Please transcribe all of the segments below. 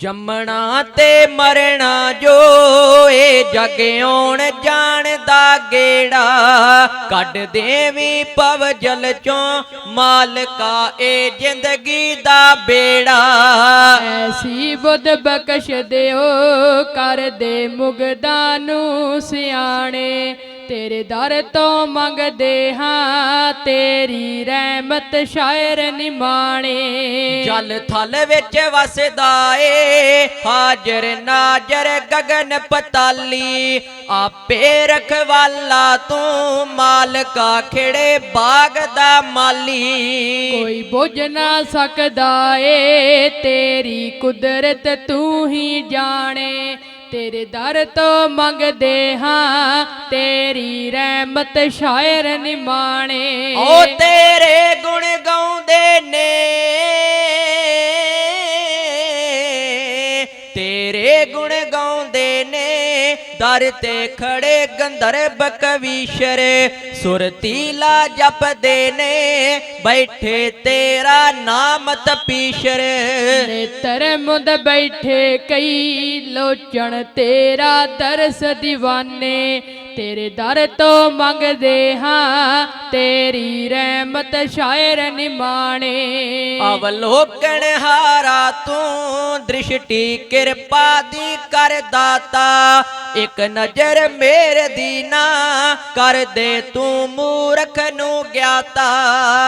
ਜੰਮਣਾ ਤੇ ਮਰਣਾ ਜੋ, ਏ ਜਗ ਆਉਣ ਜਾਣ ਦਾ ਗੇੜਾ। ਕੱਢ ਦੇਵੀ ਪਵ ਜਲ ਚੋਂ, ਮਾਲਕਾ ਏ ਜ਼ਿੰਦਗੀ ਦਾ ਬੇੜਾ। ਐਸੀ ਬੁੱਧ ਬਖਸ਼ ਦਿਓ, ਕਰ ਦੇ ਮੁਗਦਾ ਨੂੰ ਸਿਆਣੇ। ਤੇਰੇ ਦਰ ਤੋਂ ਮੰਗਦੇ ਹਾਂ ਤੇਰੀ ਰਹਿ ਰਹਿਮਤ ਸ਼ਾਇਰ ਨਿਮਾਣੇ। ਜਲ ਥਲ ਵਿੱਚ ਵਸਦਾ ਏ ਹਾਜ਼ਰ ਨਾਜ਼ਰ ਗਗਨ ਪਤਾਲੀ। ਆਪੇ ਰਖਵਾਲਾ ਤੂੰ ਮਾਲਕਾ ਖਿੜੇ ਬਾਗ ਦਾ ਮਾਲੀ। ਕੋਈ ਬੁੱਝ ਨਾ ਸਕਦਾ ਏ ਤੇਰੀ ਕੁਦਰਤ ਤੂੰ ਹੀ ਜਾਣੇ। ਤੇਰੇ ਦਰ ਤੋਂ ਮੰਗਦੇ ਹਾਂ। ਤੇਰੀ ਰਹਿਮਤ ਸ਼ਾਇਰ ਨਿਮਾਣੇ। ਓ ਤੇਰੇ ਗੁਣ ਦਰ ਤੇ ਖੜੇ ਗੰਧਰਵ ਕਵੀਸ਼ਰ ਸੁਰਤੀਲਾ ਜਪਦੇ ਨੇ, ਬੈਠੇ ਤੇਰਾ ਨਾਮ ਤਪੀਸ਼ਰ। ਨੇਤਰ ਮੁੰਦ ਬੈਠੇ ਕਈ ਲੋਚਣ, ਤੇਰਾ ਦਰਸ ਦੀਵਾਨੇ ਤੇਰੇ ਦਰ ਤੋਂ ਮੰਗਦੇ ਹਾਂ ਤੇਰੀ ਰਹਿਮਤ ਸ਼ਾਇਰ ਨਿਮਾਣੇ। ਅਵਲੋਕਣ ਹਾਰਾ ਤੂੰ ਦ੍ਰਿਸ਼ਟੀ ਕਿਰਪਾ ਦੀ ਕਰ ਦਾਤਾ। ਇੱਕ ਨਜ਼ਰ ਮੇਰੇ ਦੀ ਨਾ ਕਰ ਦੇ ਤੂੰ ਮੂਰਖ ਨੂੰ ਗਿਆਤਾ।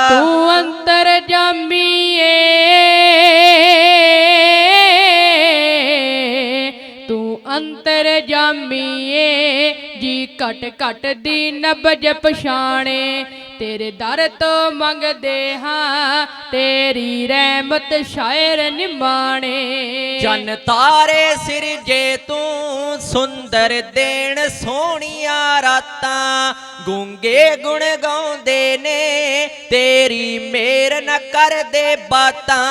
ਤੂੰ ਅੰਤਰ ਜਾਮੀਏ ਤੂੰ ਅੰਤਰ ਜਾਮੀਏ। ਜੀ ਘਟ ਘਟ ਦੀ ਨਬਜ ਪਛਾਣੇ। ਤੇਰੇ ਦਰ ਤੋਂ ਮੰਗਦੇ ਹਾਂ ਤੇਰੀ ਰਹਿਮਤ ਸ਼ਾਇਰ ਨਿਮਾਣੇ। ਜਨ ਤਾਰੇ ਸਿਰਜੇ ਤੂੰ ਸੁੰਦਰ ਦੇਣ ਸੋਹਣੀਆਂ ਰਾਤਾਂ ਗੂੰਗੇ ਗੁਣ ਗਾਉਂਦੇ ਨੇ ਤੇਰੀ ਮੇਰ ਨ ਕਰਦੇ ਬਾਤਾਂ।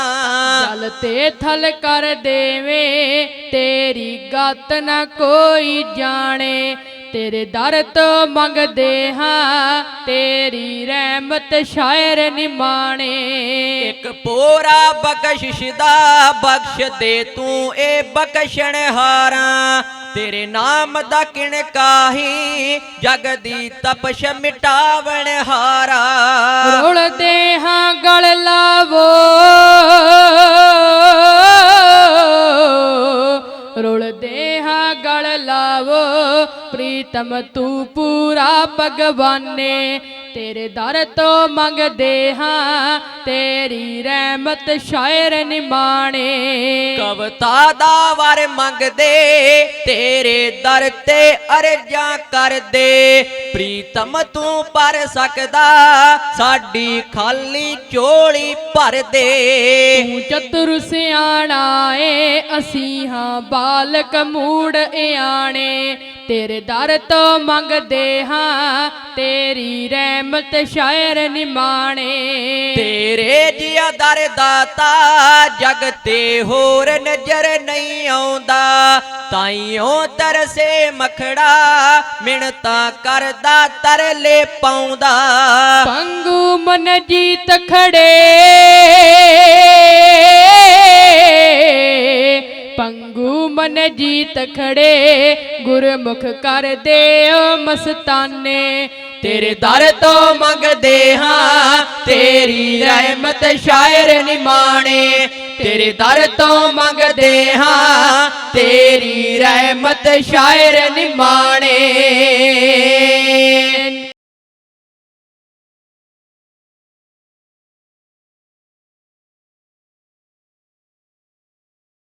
ਜਲ ਤੇ ਥਲ ਕਰ ਦੇਵੇ ਤੇਰੀ ਗਤ ਨਾ ਕੋਈ ਜਾਣੇ। ਤੇਰੇ ਦਰ ਤੋਂ ਮੰਗਦੇ ਹਾਂ ਤੇਰੀ ਰਹਿਮਤ ਸ਼ਾਇਰ ਨਿਮਾਣੇ ਇੱਕ ਪੋਰਾ ਬਖਸ਼ਿਸ਼ ਦਾ ਬਖਸ਼ ਦੇ ਤੂੰ ਇਹ ਬਖਸ਼ਣ ਹਾਰਾਂ। ਤੇਰੇ ਨਾਮ ਦਾ ਕਿਣ ਕਾਹੀ ਜਗ ਦੀ ਤਪਸ਼ ਮਿਟਾਵਣ ਹਾਰਾ। ਰੁਲਦੇ ਗਲ ਲਾਵੋ ਪ੍ਰੀਤਮ ਤੂੰ ਪੂਰਾ ਭਗਵਾਨੇ ਤੇਰੇ ਦਰ ਤੋਂ ਮੰਗਦੇ ਹਾਂ ਤੇਰੀ ਰਹਿਮਤ ਸ਼ਾਇਰ ਨਿਮਾਣੇ। ਕਵਤਾ ਦਾ ਵਰ ਮੰਗਦੇ ਤੇਰੇ ਦਰ ਤੇ ਅਰਜ਼ਾਂ ਕਰਦੇ। ਪ੍ਰੀਤਮ ਤੂੰ ਪਰ ਸਕਦਾ ਸਾਡੀ ਖਾਲੀ ਝੋਲੀ ਭਰ ਦੇ। ਤੂੰ ਚਤੁਰ ਸਿਆਣਾ ਏ ਅਸੀਂ ਹਾਂ ਬਾਲਕ ਮੂੜ ਇਆਣੇ। ਤੇਰੇ ਦਰ ਤੋਂ ਮੰਗਦੇ ਹਾਂ ਤੇਰੀ ਰਹਿਮਤ ਸ਼ਾਇਰ ਨਿਮਾਣੇ। ਤੇਰੇ ਜਿਆ ਦਰ ਦਾਤਾ ਜਗ ਤੇ ਹੋਰ ਨਜ਼ਰ ਨਹੀਂ ਆਉਂਦਾ। ਤਾਈਓ ਤਰਸੇ ਮਖੜਾ ਮਿਣਤਾ ਕਰਦਾ, ਤਰਲੇ ਪਾਉਂਦਾ। ਪੰਗੂ ਮਨ ਜੀਤ ਖੜੇ। ਪੰਗੂ ਮਨ ਜੀਤ ਖੜੇ। ਗੁਰਮੁਖ ਕਰ ਦਿਓ ਮਸਤਾਨੇ। ਤੇਰੇ ਦਰ ਤੋਂ ਮੰਗਦੇ ਹਾਂ, ਤੇਰੀ ਰਹਿਮਤ ਸ਼ਾਇਰ ਨਿਮਾਣੇ ਤੇਰੇ ਦਰ ਤੋਂ ਮੰਗਦੇ ਹਾਂ, ਤੇਰੀ ਰਹਿਮਤ ਸ਼ਾਇਰ ਨਿਮਾਣੇ